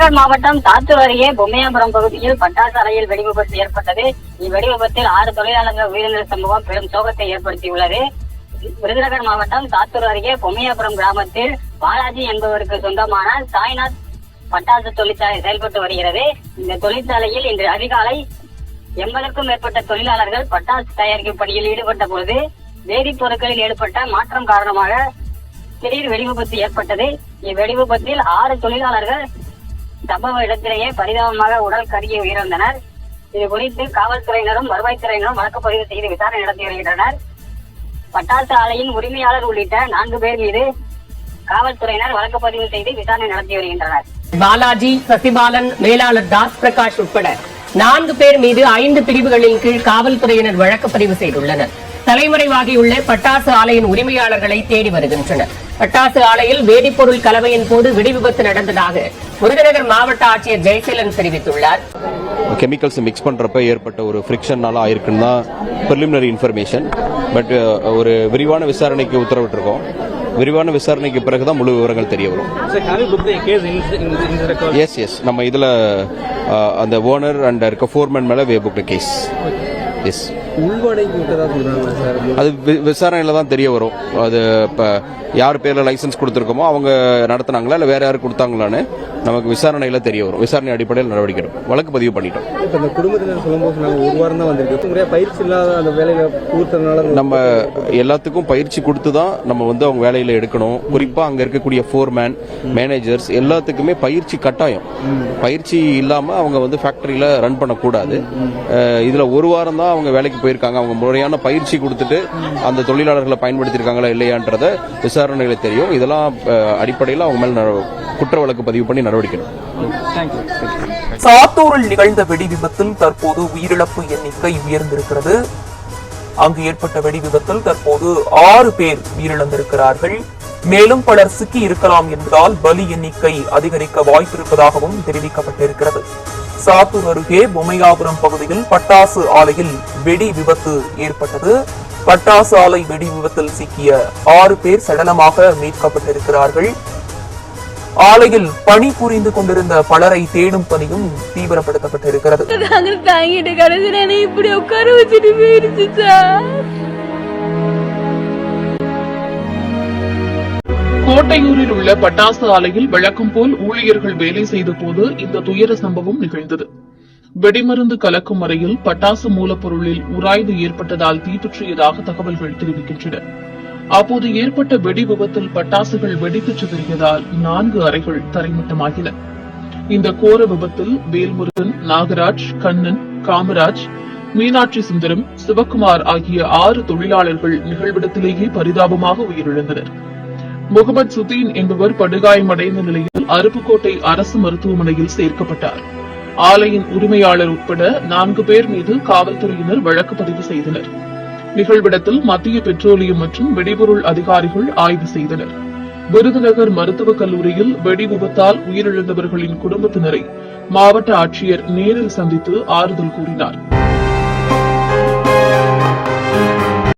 விருதுநகர் மாவட்டம் தாத்தூர் அருகே பொம்மையாபுரம் பகுதியில் பட்டாசு அறையில் வெடிவிபத்து ஏற்பட்டது. இவ்வெடிவிபத்தில் ஆறு தொழிலாளர்கள் உயிரிழந்த சம்பவம் பெரும் சோகத்தை ஏற்படுத்தியுள்ளது. விருதுநகர் மாவட்டம் தாத்தூர் அருகே பொம்மையாபுரம் கிராமத்தில் பாலாஜி என்பவருக்கு சொந்தமான சாய்நாத் பட்டாசு தொழிற்சாலை செயல்பட்டு வருகிறது. இந்த தொழிற்சாலையில் இன்று அதிகாலை எண்பதுக்கும் மேற்பட்ட தொழிலாளர்கள் பட்டாசு தயாரிக்கும் பணியில் ஈடுபட்ட பொழுது வேதிப்பொருட்களில் ஏற்பட்ட மாற்றம் காரணமாக திடீர் வெடிவிபத்து ஏற்பட்டது. இவ்வெடிவிபத்தில் ஆறு தொழிலாளர்கள் சம்பவ இடத்திலேயே பரிதாபமாக உடல் கருகி உயிரிழந்தனர். இது குறித்து காவல்துறையினரும் வருவாய்த்துறையினரும் வழக்கு பதிவு செய்து விசாரணை நடத்தி வருகின்றனர். பட்டாசு ஆலையின் உரிமையாளர் உள்ளிட்ட நான்கு பேர் மீது காவல்துறையினர் வழக்கு பதிவு செய்து விசாரணை நடத்தி வருகின்றனர். பாலாஜி சசிபாலன் மேலாளர் தாஸ் பிரகாஷ் உட்பட நான்கு பேர் மீது ஐந்து பிரிவுகளின் கீழ் காவல்துறையினர் வழக்கு பதிவு செய்துள்ளனர். தலைமறைவாகியுள்ள பட்டாசு ஆலையின் உரிமையாளர்களை தேடி வருகின்றனர். பட்டாசு ஆலையில் வேதிப்பொருள் கலவையின் போது வெடி விபத்து நடந்ததாக விருதுநகர் மாவட்ட ஆட்சியர் ஜெயசீலன் தெரிவித்துள்ளார். கெமிக்கல்ஸ் மிக்ஸ் பண்ணுறப்ப ஏற்பட்ட ஒரு ஃப்ரிக்ஷனால ஆயிருக்குன்னு தான் ப்ரிலிமினரி இன்ஃபர்மேஷன் பட் ஒரு விரிவான விசாரணைக்கு உத்தரவிட்டிருக்கோம். விரிவான விசாரணைக்கு பிறகு தான் முழு விவரங்கள் தெரிய வரும்? எஸ் எஸ் நம்ம இதில் அந்த ஓனர் அண்ட் இருக்க ஃபோர்மேன் மேலே வே புக் கேஸ் எஸ் அது விசாரணையில தான் தெரிய வரும். அது இப்போ யார் பேரில் லைசன்ஸ் கொடுத்துருக்கோமோ அவங்க நடத்துனாங்களா இல்லை வேற யார் கொடுத்தாங்களான்னு நமக்கு விசாரணையில் தெரிய வரும். விசாரணை அடிப்படையில் நடவடிக்கை எடுப்போம். வழக்கு பதிவு பண்ணிட்டோம். இப்போ இந்த குடும்பத்தினர் சொல்லும்போது சொன்னாங்க ஒரு வாரம் தான் வந்திருக்கு பயிற்சி இல்லாத அந்த வேலையில பூர்த்தனால நம்ம எல்லாத்துக்கும் பயிற்சி கொடுத்து தான் நம்ம வந்து அவங்க வேலையில எடுக்கணும். குறிப்பா அங்க இருக்கக்கூடிய ஃபோர்மேன் மேனேஜர்ஸ் எல்லாத்துக்குமே பயிற்சி கட்டாயம். பயிற்சி இல்லாம அவங்க வந்து ஃபேக்டரியில ரன் பண்ணக்கூடாது. இதுல ஒரு வாரம் தான் அவங்க வேலைக்கு போயிருக்காங்க. அவங்க முறையான பயிற்சி கொடுத்துட்டு அந்த தொழிலாளர்களை பயன்படுத்தியிருக்காங்களா இல்லையான்றத விசாரணையில தெரியும். இதெல்லாம் அடிப்படையில் அவங்க மேல குற்ற வழக்கு பதிவு பண்ணி நடவடிக்கை. சாத்தூரில் நிகழ்ந்த வெடி விபத்தில் தற்போது உயிரிழப்பு எண்ணிக்கை உயர்ந்திருக்கிறது. அங்கு ஏற்பட்ட வெடி விபத்தில் தற்போது ஆறு பேர் உயிரிழந்திருக்கிறார்கள். மேலும் பலர் சிக்கி இருக்கலாம் என்பதால் பலி எண்ணிக்கை அதிகரிக்க வாய்ப்பிருப்பதாகவும் தெரிவிக்கப்பட்டிருக்கிறது. சாத்தூர் அருகே பொம்மையாபுரம் பகுதியில் பட்டாசு ஆலையில் வெடி விபத்து ஏற்பட்டது. பட்டாசு ஆலை வெடி விபத்தில் சிக்கிய ஆறு பேர் சடலமாக மீட்கப்பட்டிருக்கிறார்கள். ஆலையில் பணி புரிந்து கொண்டிருந்த பலரை தேடும் பணியும் தீவிரப்படுத்தப்பட்டிருக்கிறது. கோட்டையூரில் உள்ள பட்டாசு ஆலையில் வழக்கம் போல் ஊழியர்கள் வேலை செய்த போது இந்த துயர சம்பவம் நிகழ்ந்தது. வெடிமருந்து கலக்கும் அறையில் பட்டாசு மூலப்பொருளில் உராய்வு ஏற்பட்டதால் தீப்பற்றியதாக தகவல்கள் தெரிவிக்கின்றன. அப்போது ஏற்பட்ட வெடி விபத்தில் பட்டாசுகள் வெடித்து சிதறியதால் நான்கு அறைகள் தரைமட்டமாகின. இந்த கோர விபத்தில் வேல்முருகன் நாகராஜ் கண்ணன் காமராஜ் மீனாட்சி சுந்தரம் சிவக்குமார் ஆகிய ஆறு தொழிலாளர்கள் நிகழ்விடத்திலேயே பரிதாபமாக உயிரிழந்தனர். முகமது சுதீன் என்பவர் படுகாயமடைந்த நிலையில் அருப்புக்கோட்டை அரசு மருத்துவமனையில் சேர்க்கப்பட்டார். ஆலையின் உரிமையாளர் உட்பட நான்கு பேர் மீது காவல்துறையினர் வழக்கு பதிவு செய்தனர். நிகழ்விடத்தில் மத்திய பெட்ரோலியம் மற்றும் வெடிபொருள் அதிகாரிகள் ஆய்வு செய்தனர். விருதுநகர் மருத்துவக் கல்லூரியில் வெடி விபத்தால் உயிரிழந்தவர்களின் குடும்பத்தினரை மாவட்ட ஆட்சியர் நேரில் சந்தித்து ஆறுதல் கூறினார்.